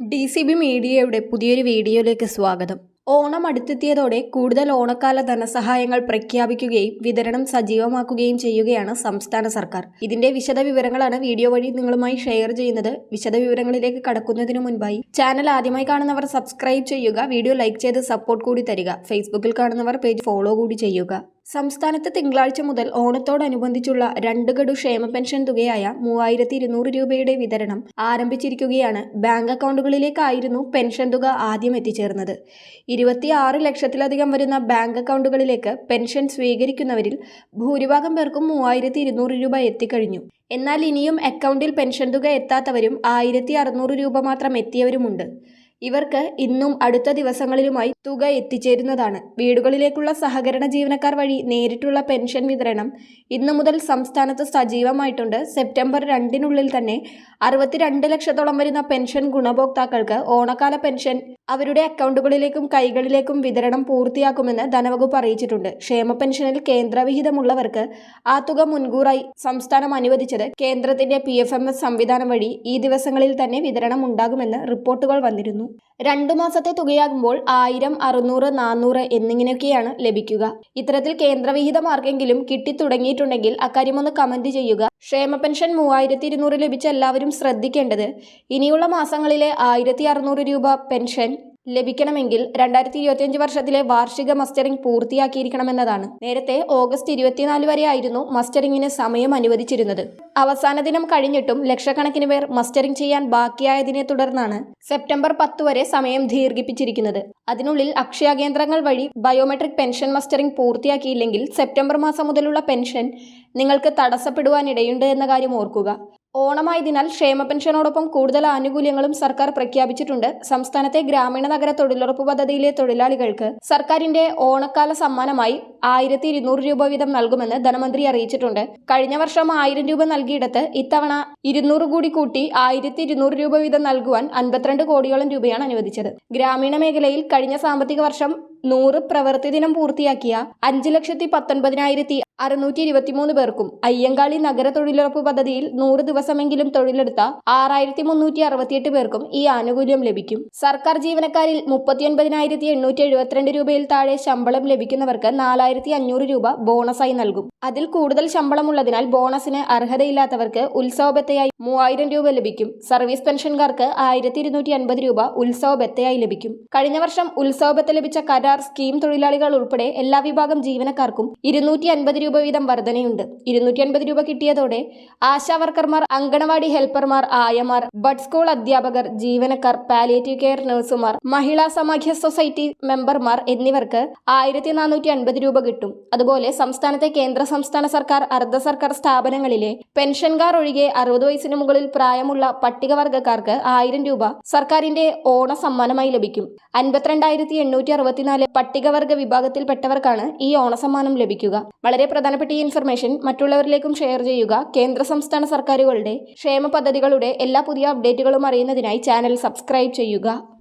D C B മീഡിയയുടെ പുതിയൊരു വീഡിയോയിലേക്ക് സ്വാഗതം. ഓണം അടുത്തെത്തിയതോടെ കൂടുതൽ ഓണക്കാല ധനസഹായങ്ങൾ പ്രഖ്യാപിക്കുകയും വിതരണം സജീവമാക്കുകയും ചെയ്യുകയാണ് സംസ്ഥാന സർക്കാർ. ഇതിന്റെ വിശദ വിവരങ്ങളാണ് വീഡിയോ വഴി നിങ്ങളുമായി ഷെയർ ചെയ്യുന്നത്. വിശദ വിവരങ്ങളിലേക്ക് കടക്കുന്നതിന് മുൻപായി ചാനൽ ആദ്യമായി കാണുന്നവർ സബ്സ്ക്രൈബ് ചെയ്യുക വീഡിയോ ലൈക്ക് ചെയ്ത് സപ്പോർട്ട് കൂടി തരിക. ഫേസ്ബുക്കിൽ കാണുന്നവർ പേജ് ഫോളോ കൂടി ചെയ്യുക. സംസ്ഥാനത്ത് തിങ്കളാഴ്ച മുതൽ ഓണത്തോടനുബന്ധിച്ചുള്ള രണ്ട് ഗഡു ക്ഷേമ പെൻഷൻ തുകയായ മൂവായിരത്തി ഇരുന്നൂറ് രൂപയുടെ വിതരണം ആരംഭിച്ചിരിക്കുകയാണ്. ബാങ്ക് അക്കൗണ്ടുകളിലേക്കായിരുന്നു പെൻഷൻ തുക ആദ്യം എത്തിച്ചേർന്നത്. ഇരുപത്തിയാറ് ലക്ഷത്തിലധികം വരുന്ന ബാങ്ക് അക്കൗണ്ടുകളിലേക്ക് പെൻഷൻ സ്വീകരിക്കുന്നവരിൽ ഭൂരിഭാഗം പേർക്കും മൂവായിരത്തി ഇരുന്നൂറ് രൂപ എത്തിക്കഴിഞ്ഞു. എന്നാൽ ഇനിയും അക്കൗണ്ടിൽ പെൻഷൻ തുക എത്താത്തവരും ആയിരത്തി അറുന്നൂറ് രൂപ മാത്രം എത്തിയവരുമുണ്ട്. ഇവർക്ക് ഇന്നും അടുത്ത ദിവസങ്ങളിലുമായി തുക എത്തിച്ചേരുന്നതാണ്. വീടുകളിലേക്കുള്ള സഹകരണ ജീവനക്കാർ വഴി നേരിട്ടുള്ള പെൻഷൻ വിതരണം ഇന്നു മുതൽ സംസ്ഥാനത്ത് സജീവമായിട്ടുണ്ട്. സെപ്റ്റംബർ രണ്ടിനുള്ളിൽ തന്നെ അറുപത്തിരണ്ട് ലക്ഷത്തോളം വരുന്ന പെൻഷൻ ഗുണഭോക്താക്കൾക്ക് ഓണക്കാല പെൻഷൻ അവരുടെ അക്കൗണ്ടുകളിലേക്കും കൈകളിലേക്കും വിതരണം പൂർത്തിയാക്കുമെന്ന് ധനവകുപ്പ് അറിയിച്ചിട്ടുണ്ട്. ക്ഷേമ പെൻഷനിൽ കേന്ദ്രവിഹിതമുള്ളവർക്ക് ആ തുക മുൻകൂറായി സംസ്ഥാനം അനുവദിച്ചത് കേന്ദ്രത്തിന്റെ പി എഫ് എം എസ് സംവിധാനം വഴി ഈ ദിവസങ്ങളിൽ തന്നെ വിതരണം ഉണ്ടാകുമെന്ന് റിപ്പോർട്ടുകൾ വന്നിരുന്നു. രണ്ടു മാസത്തെ തുകയാകുമ്പോൾ ആയിരം അറുന്നൂറ് നാനൂറ് എന്നിങ്ങനെയൊക്കെയാണ് ലഭിക്കുക. ഇത്തരത്തിൽ കേന്ദ്രവിഹിതം ആർക്കെങ്കിലും കിട്ടിത്തുടങ്ങിയിട്ടുണ്ടെങ്കിൽ അക്കാര്യമൊന്ന് കമന്റ് ചെയ്യുക. ക്ഷേമ പെൻഷൻ മൂവായിരത്തി ഇരുന്നൂറ് ലഭിച്ച എല്ലാവരും ശ്രദ്ധിക്കേണ്ടത് ഇനിയുള്ള മാസങ്ങളിലെ ആയിരത്തി അറുന്നൂറ് രൂപ പെൻഷൻ ലഭിക്കണമെങ്കിൽ രണ്ടായിരത്തി ഇരുപത്തിയഞ്ച് വർഷത്തിലെ വാർഷിക മസ്റ്ററിംഗ് പൂർത്തിയാക്കിയിരിക്കണമെന്നതാണ്. നേരത്തെ ഓഗസ്റ്റ് ഇരുപത്തിനാല് വരെ ആയിരുന്നു മസ്റ്ററിംഗിന് സമയം അനുവദിച്ചിരുന്നത്. അവസാന ദിനം കഴിഞ്ഞിട്ടും ലക്ഷക്കണക്കിന് പേർ മസ്റ്ററിംഗ് ചെയ്യാൻ ബാക്കിയായതിനെ തുടർന്നാണ് സെപ്റ്റംബർ പത്ത് വരെ സമയം ദീർഘിപ്പിച്ചിരിക്കുന്നത്. അതിനുള്ളിൽ അക്ഷയ കേന്ദ്രങ്ങൾ വഴി ബയോമെട്രിക് പെൻഷൻ മസ്റ്ററിംഗ് പൂർത്തിയാക്കിയില്ലെങ്കിൽ സെപ്റ്റംബർ മാസം മുതലുള്ള പെൻഷൻ നിങ്ങൾക്ക് തടസ്സപ്പെടുവാനിടയുണ്ട് എന്ന കാര്യം ഓർക്കുക. ഓണമായതിനാൽ ക്ഷേമ പെൻഷനോടൊപ്പം കൂടുതൽ ആനുകൂല്യങ്ങളും സർക്കാർ പ്രഖ്യാപിച്ചിട്ടുണ്ട്. സംസ്ഥാനത്തെ ഗ്രാമീണ നഗര തൊഴിലുറപ്പ് പദ്ധതിയിലെ തൊഴിലാളികൾക്ക് സർക്കാരിന്റെ ഓണക്കാല സമ്മാനമായി ആയിരത്തി ഇരുന്നൂറ് രൂപ വീതം നൽകുമെന്ന് ധനമന്ത്രി അറിയിച്ചിട്ടുണ്ട്. കഴിഞ്ഞ വർഷം ആയിരം രൂപ നൽകിയിടത്ത് ഇത്തവണ ഇരുന്നൂറ് കൂടി കൂട്ടി ആയിരത്തി ഇരുന്നൂറ് രൂപ വീതം നൽകുവാൻ അൻപത്തിരണ്ട് കോടിയോളം രൂപയാണ് അനുവദിച്ചത്. ഗ്രാമീണ മേഖലയിൽ കഴിഞ്ഞ സാമ്പത്തിക വർഷം നൂറ് പ്രവൃത്തി ദിനം പൂർത്തിയാക്കിയ അഞ്ച് ലക്ഷത്തി പത്തൊൻപതിനായിരത്തി അറുന്നൂറ്റി ഇരുപത്തിമൂന്ന് പേർക്കും അയ്യങ്കാളി നഗര തൊഴിലുറപ്പ് പദ്ധതിയിൽ നൂറ് ദിവസമെങ്കിലും തൊഴിലെടുത്ത ആറായിരത്തി മുന്നൂറ്റി അറുപത്തിയെട്ട് പേർക്കും ഈ ആനുകൂല്യം ലഭിക്കും. സർക്കാർ ജീവനക്കാരിൽ മുപ്പത്തിയൊൻപതിനായിരത്തി എണ്ണൂറ്റി എഴുപത്തിരണ്ട് രൂപയിൽ താഴെ ശമ്പളം ലഭിക്കുന്നവർക്ക് നാലായിരത്തി അഞ്ഞൂറ് രൂപ ബോണസായി നൽകും. അതിൽ കൂടുതൽ ശമ്പളമുള്ളതിനാൽ ബോണസിന് അർഹതയില്ലാത്തവർക്ക് ഉത്സവബത്തയായി മൂവായിരം രൂപ ലഭിക്കും. സർവീസ് പെൻഷൻകാർക്ക് ആയിരത്തി ഇരുന്നൂറ്റി അൻപത് രൂപ ഉത്സവബത്തയായി ലഭിക്കും. കഴിഞ്ഞ വർഷം ഉത്സവബത്ത ലഭിച്ച കരാർ സ്കീം തൊഴിലാളികൾ ഉൾപ്പെടെ എല്ലാ വിഭാഗം ജീവനക്കാർക്കും ഇരുന്നൂറ്റി അൻപത് രൂപ വീതം വർധനയുണ്ട്. ഇരുന്നൂറ്റി അൻപത് രൂപ കിട്ടിയതോടെ ആശാവർക്കർമാർ അങ്കണവാടി ഹെൽപ്പർമാർ ആയമാർ ബഡ് സ്കൂൾ അധ്യാപകർ ജീവനക്കാർ പാലിയേറ്റീവ് കെയർ നഴ്സുമാർ മഹിളാ സമാഖ്യ സൊസൈറ്റി മെമ്പർമാർ എന്നിവർക്ക് ആയിരത്തി നാനൂറ്റി അൻപത് രൂപ കിട്ടും. അതുപോലെ സംസ്ഥാനത്തെ കേന്ദ്ര സംസ്ഥാന സർക്കാർ അർദ്ധ സർക്കാർ സ്ഥാപനങ്ങളിലെ പെൻഷൻകാർ ഒഴികെ അറുപത് വയസ്സിന് മുകളിൽ പ്രായമുള്ള പട്ടികവർഗക്കാർക്ക് ആയിരം രൂപ സർക്കാരിന്റെ ഓണ സമ്മാനമായി ലഭിക്കും. അൻപത്തിരണ്ടായിരത്തി എണ്ണൂറ്റി അറുപത്തിനാല് പട്ടികവർഗ വിഭാഗത്തിൽപ്പെട്ടവർക്കാണ് ഈ ഓണസമ്മാനം ലഭിക്കുക. വളരെ പ്രധാനപ്പെട്ട ഈ ഇൻഫർമേഷൻ മറ്റുള്ളവരിലേക്കും ഷെയർ ചെയ്യുക. കേന്ദ്ര സംസ്ഥാന സർക്കാരുകളുടെ ക്ഷേമ പദ്ധതികളുടെ എല്ലാ പുതിയ അപ്ഡേറ്റുകളും അറിയുന്നതിനായി ചാനൽ സബ്സ്ക്രൈബ് ചെയ്യുക.